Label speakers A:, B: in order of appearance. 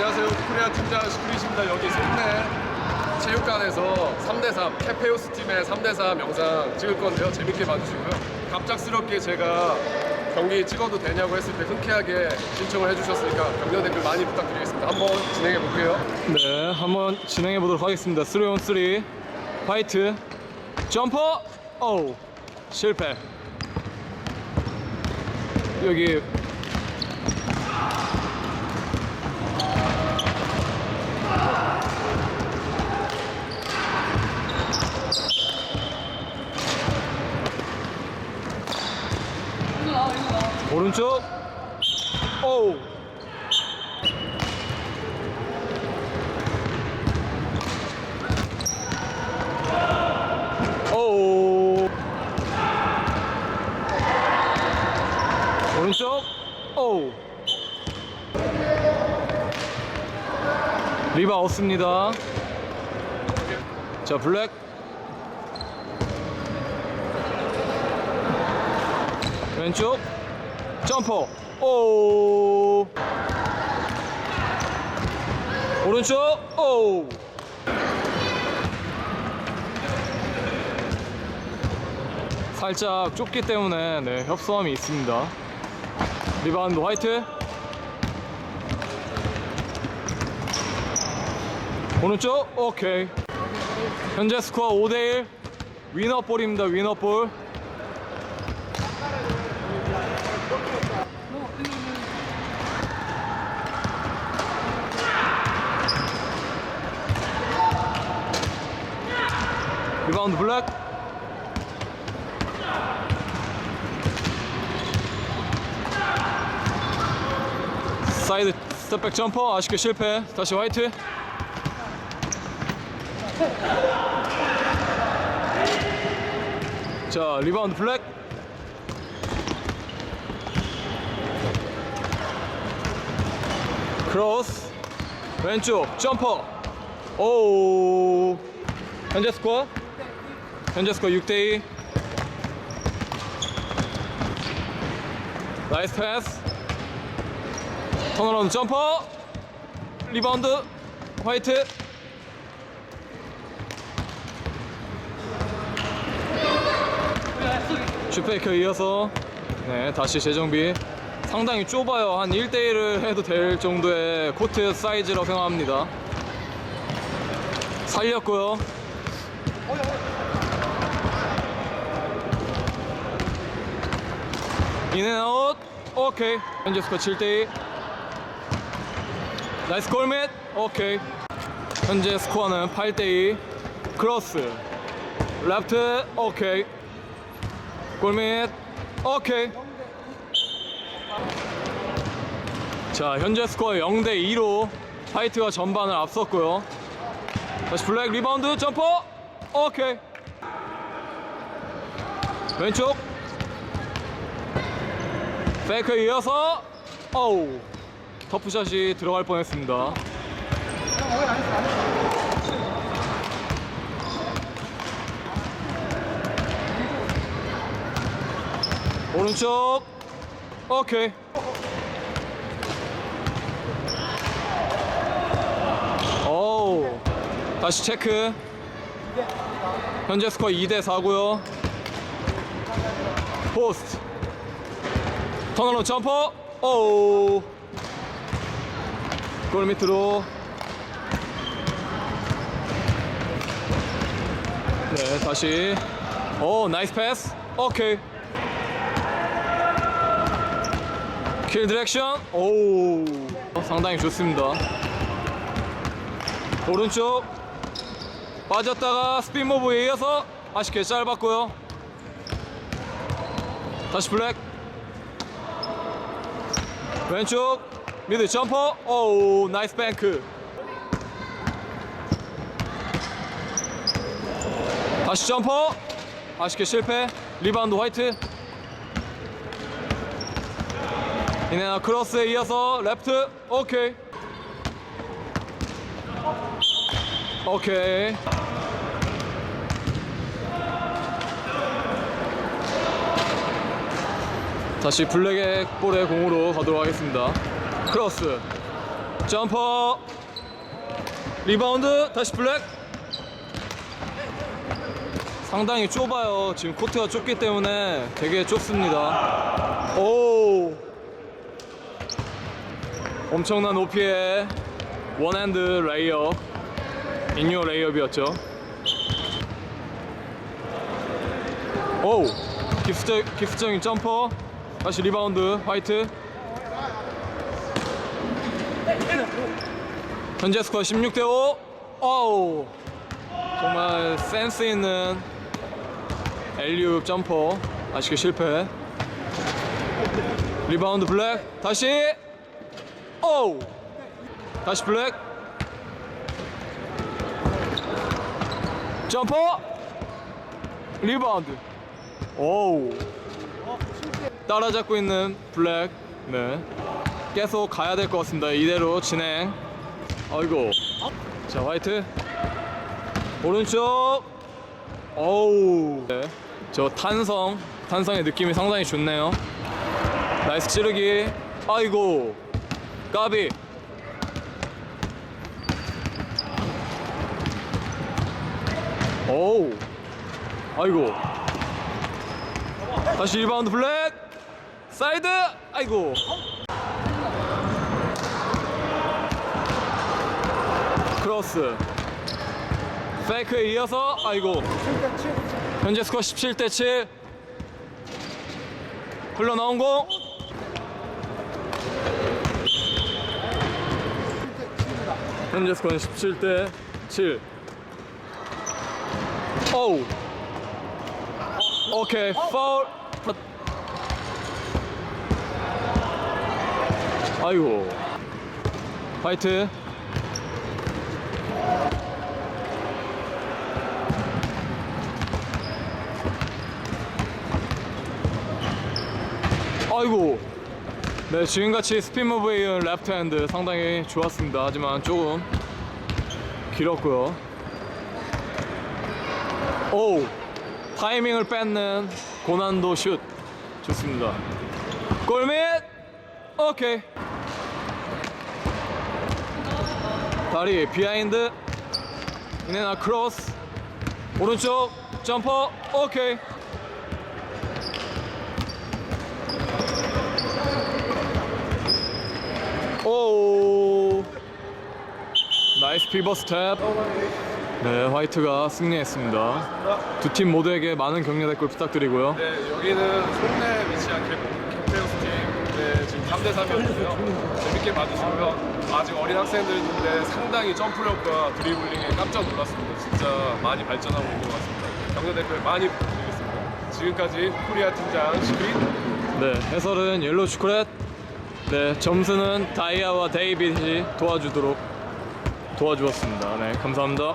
A: 안녕하세요. 코리아 팀장 시크릿입니다. 여기 송내 체육관에서 3대3 캐페오스 팀의 3대3 영상 찍을 건데요. 재밌게 봐주시고요. 갑작스럽게 제가 경기 찍어도 되냐고 했을 때 흔쾌하게 신청을 해주셨으니까 격려 댓글 많이 부탁드리겠습니다. 한번 진행해 볼게요.
B: 네, 한번 진행해 보도록 하겠습니다. 3on 3 화이트 점퍼 오 실패. 여기 오른쪽 오. 오. 오른쪽. 오. 리바 없습니다. 자 블랙. 왼쪽 점퍼 오 오른쪽 오 살짝 좁기 때문에 네, 협소함이 있습니다. 리바운드 화이트. 오른쪽 오케이. 현재 스코어 5대1 위너볼입니다. 위너볼. 리바운드 블랙. 사이드 스텝백 점퍼 아쉽게 실패. 다시 화이트. 자 리바운드 블랙 크로스. 왼쪽 점퍼. 오. 현재 스코어 현재 스코어 6대2 나이스 패스. 턴어라운드 점퍼. 리바운드. 화이트. 슈페이커 이어서 네 다시 재정비. 상당히 좁아요. 한 1대1을 해도 될 정도의 코트 사이즈라고 생각합니다. 살렸고요 인앤아웃 오케이 현재 스코어 7대2 나이스 골밑 오케이 현재 스코어는 8대2 크로스 레프트 오케이. 골밑 오케이 자 현재 스코어 0대2로 화이트가 전반을 앞섰고요. 다시 블랙 리바운드 점퍼. 오케이 왼쪽 페이크 이어서 어우 터프샷이 들어갈 뻔했습니다. 오른쪽. 오케이. 오우 다시 체크. 현재 스코어 2대 4고요. 포스트 턴어로 점퍼 오우. 골 밑으로. 네 다시. 오 나이스 패스. 오케이. 킬 디렉션. 오. 상당히 좋습니다. 오른쪽. 빠졌다가 스핀 모브에 이어서 아쉽게 짧았고요. 다시 블랙 왼쪽 미드 점퍼. 오 나이스 뱅크. 다시 점퍼. 아쉽게 실패. 리바운드 화이트. 이내나 크로스에 이어서 레프트. 오케이. 오케이 다시 블랙의 볼의 공으로 가도록 하겠습니다. 크로스. 점퍼. 리바운드. 다시 블랙. 상당히 좁아요. 지금 코트가 좁기 때문에 되게 좁습니다. 오 엄청난 높이의 원핸드 레이어 인요 레이업이었죠. 오 기습적, 기습적인 점퍼 다시 리바운드 화이트. 현재 스코어 16대 5 어우. 정말 센스 있는 엘리웁 점퍼. 아쉽게 실패. 리바운드 블랙. 다시. 오우. 다시 블랙. 점퍼. 리바운드. 오우 따라잡고 있는 블랙 네 계속 가야 될 것 같습니다. 이대로 진행. 아이고. 자 화이트. 오른쪽. 어우. 네. 저 탄성 탄성의 느낌이 상당히 좋네요. 나이스 찌르기. 아이고. 까비. 오우. 아이고. 다시 리바운드 블랙 사이드! 아이고. 크로스. 페이크에 이어서 아이고. 현재 스코어 17대 7 흘러나온 공. 현재 스코어는 17대 7 오우. 오케이 파울 아이고. 화이트. 아이고. 네 지금같이 스핀 무브에 이은 레프트 핸드 상당히 좋았습니다. 하지만 조금 길었고요. 오 타이밍을 뺏는 고난도 슛. 좋습니다. 골밑 오케이 다리 비하인드. 이네나 크로스. 오른쪽 점퍼. 오케이. 오 나이스 피버 스텝. 네 화이트가 승리했습니다. 두 팀 모두에게 많은 격려 댓글 부탁드리고요.
A: 네, 여기는 송내 위치한 지금 3대 3이었고요. 재밌게 봐주시고요. 아직 어린 학생들인데 상당히 점프력과 드리블링에 깜짝 놀랐습니다. 진짜 많이 발전하고 있는 것 같습니다. 격려 댓글 많이 부탁드리겠습니다. 지금까지 코리아 팀장 시크릿
B: 네 해설은 옐로우 초콜릿 네 점수는 다이아와 데이빗이 도와주도록 도와주었습니다 네 감사합니다